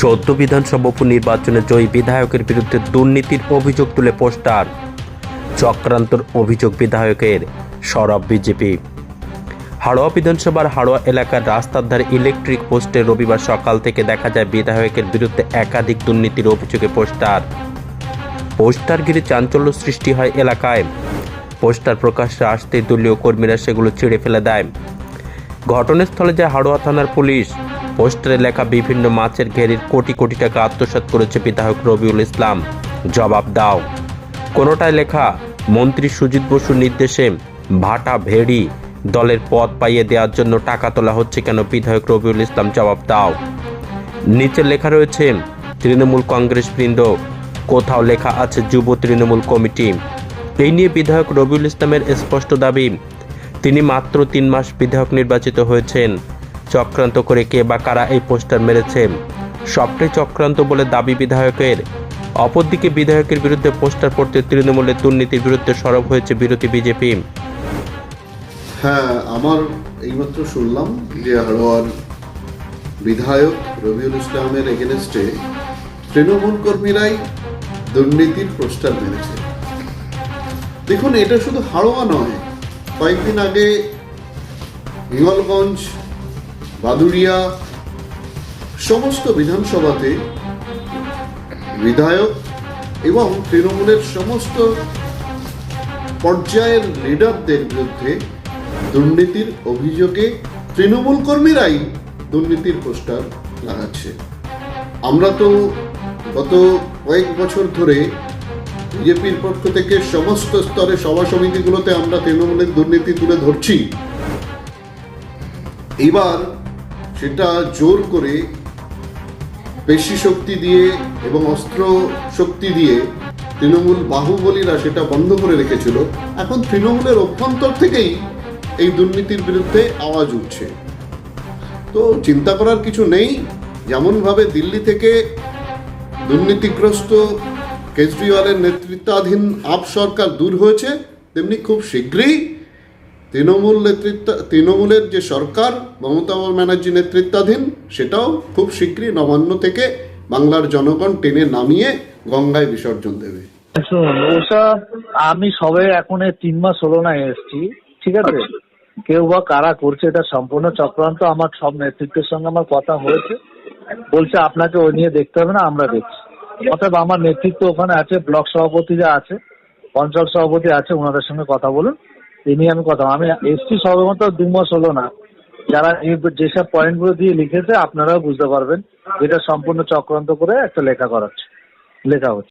সদ্য বিধানসভা উপনির্বাচনে জয়ী বিধায়কের বিরুদ্ধে দুর্নীতির অভিযোগ তুলে পোস্টার। চক্রান্তর অভিযোগ বিধায়কের সরব বিজেপি। হাড়োয়া বিধানসভার হাড়োয়া এলাকার রাস্তার ধারে ইলেকট্রিক পোস্টে রবিবার সকাল থেকে দেখা যায় বিধায়কের বিরুদ্ধে একাধিক দুর্নীতির অভিযোগে পোস্টার। পোস্টার ঘিরে চাঞ্চল্য সৃষ্টি হয় এলাকায়। পোস্টার প্রকাশ্যে আসতেই দলীয় কর্মীরা সেগুলো ছিঁড়ে ফেলে দেয়। ঘটনাস্থলে যায় হাড়োয়া থানার পুলিশ। পোস্টারে লেখা বিভিন্ন মাছের ঘেরির কোটি কোটি টাকা আত্মসাৎ করেছে বিধায়ক রবিউল ইসলাম। জবাব দাও। কোনোটায় লেখা, মন্ত্রী সুজিত বসুর নির্দেশে ভাটা ভেড়ি দলের পদ পাইয়ে দেওয়ার জন্য টাকা তোলা হচ্ছে কেন বিধায়ক রবিউল ইসলাম? জবাব দাও। নিচে লেখা রয়েছে, তৃণমূল কংগ্রেস বৃন্দ, কোথাও লেখা আছে যুব তৃণমূল কমিটি। এই নিয়ে বিধায়ক রবিউল ইসলামের স্পষ্ট দাবি, তিনি মাত্র তিন মাস বিধায়ক নির্বাচিত হয়েছেন। চক্রান্ত করে কে বা কারা এই পোস্টার মেরেছে? সবটাই চক্রান্ত বলে দাবি বিধায়কের। অপরদিকে বিধায়কের বিরুদ্ধে পোস্টার পড়তে তৃণমূলের দুর্নীতির বিরুদ্ধে সরব হয়েছে বিরোধী বিজেপি। হ্যাঁ আমার এইমাত্র শুনলাম যে হাড়োয়ার বিধায়ক রবিউল ইসলামের এগেনস্টে তৃণমূল কর্মীরাই দুর্নীতির পোস্টার মেরেছে। দেখুন, এটা শুধু হাড়োয়া নয়। কয়েকদিন আগে হিঙ্গলগঞ্জ বাদুড়িয়া সমস্ত বিধানসভাতে বিধায়ক এবং তৃণমূলের সমস্ত পর্যায়ের লিডারদের বিরুদ্ধে দুর্নীতির অভিযোগে তৃণমূল কর্মীরাই দুর্নীতির পোস্টার লাগাচ্ছে। আমরা তো গত কয়েক বছর ধরে বিজেপির পক্ষ থেকে সমস্ত স্তরে সভা সমিতিগুলোতে আমরা তৃণমূলের দুর্নীতি তুলে ধরছি। এবার সেটা জোর করে পেশি শক্তি দিয়ে এবং অস্ত্র শক্তি দিয়ে তৃণমূল বাহুবলীরা সেটা বন্ধ করে রেখেছিল। এখন তৃণমূলের অভ্যন্তর থেকেই এই দুর্নীতির বিরুদ্ধে আওয়াজ উঠছে। তো চিন্তা করার কিছু নেই। যেমনভাবে দিল্লি থেকে দুর্নীতিগ্রস্ত কেজরিওয়ালের নেতৃত্বাধীন আপ সরকার দূর হয়েছে, তেমনি খুব শীঘ্রই তৃণমূল নেতৃত্ব তৃণমূলের যে সরকার মমতা ব্যানার্জি নেতৃত্বাধীন সেটাও খুব শীঘ্রই নবান্ন থেকে বাংলার জনগণ টেনে নামিয়ে গঙ্গায় বিসর্জন দেবে। আমি সবে এখন তিন মাস হলো না এসছি ঠিক আছে? কেউ বা কারা করছে এটা সম্পূর্ণ চক্রান্ত আমার সব নেতৃত্বের সঙ্গে আমার কথা হয়েছে। বলছে আপনাকে ওই নিয়ে দেখতে হবে না আমরা দেখছি। অতএব আমার নেতৃত্ব ওখানে আছে ব্লক সভাপতিরা আছে অঞ্চল সভাপতি আছে ওনাদের সঙ্গে কথা বলুন। নিয়ে আমি কথা আমি এসছি সর্বমত দু মাস হলো না। যারা যেসব পয়েন্টগুলো দিয়ে লিখেছে, আপনারাও বুঝতে পারবেন। এটা সম্পূর্ণ চক্রান্ত করে একটা লেখা করাচ্ছে। লেখা হচ্ছে।